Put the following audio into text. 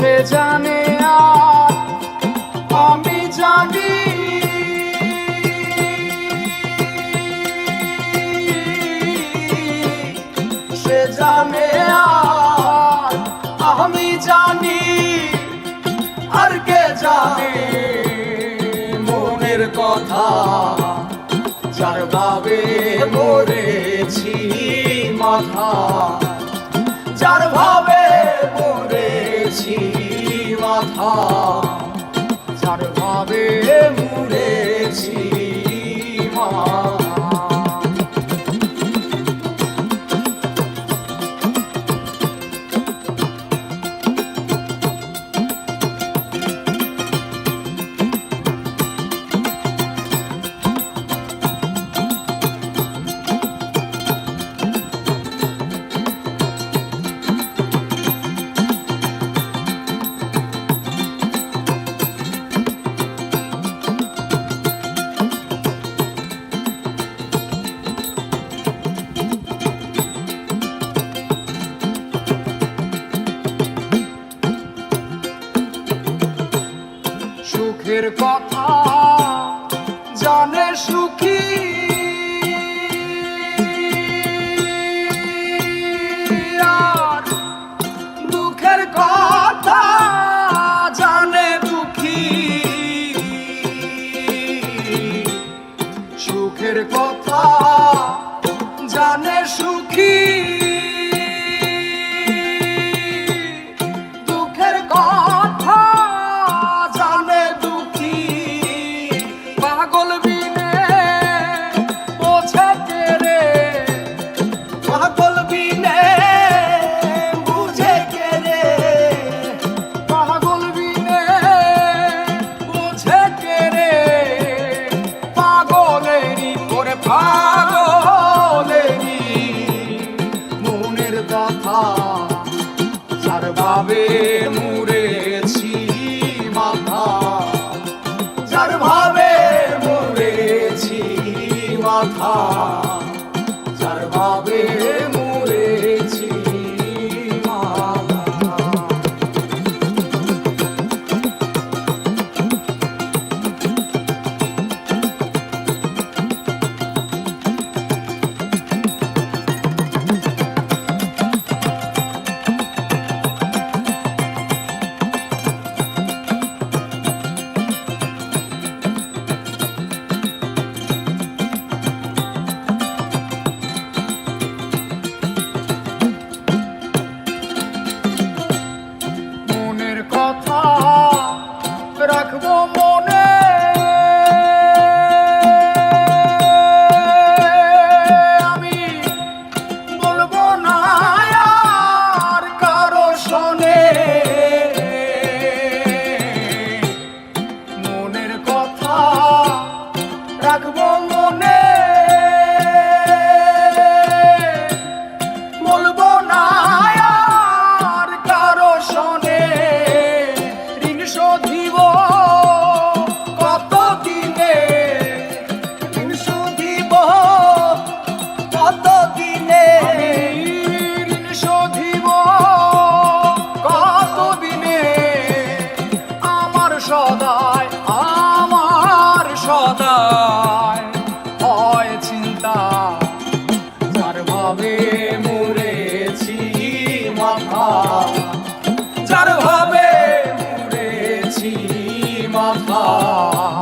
সে জানে আর আমি জানি। সে জানে আর আমি জানি, আর কে জানে মনের কথা যার ভাবে মরেছি মাথা। যার ভাবে মরেছি মাথা কথা জানে সুখী। আর দুঃখের কথা জানে দুঃখী। সুখের কথা যার ভাবে মুড়েছি কারও শোনে ঋণ শোধিব। কত দিনে ঋণ শোধিব? কত দিনে ঋণ শোধিব? কত দিনে আমার সদায় আমার সদায় হয় চিন্তা, যার ভাবে মাথা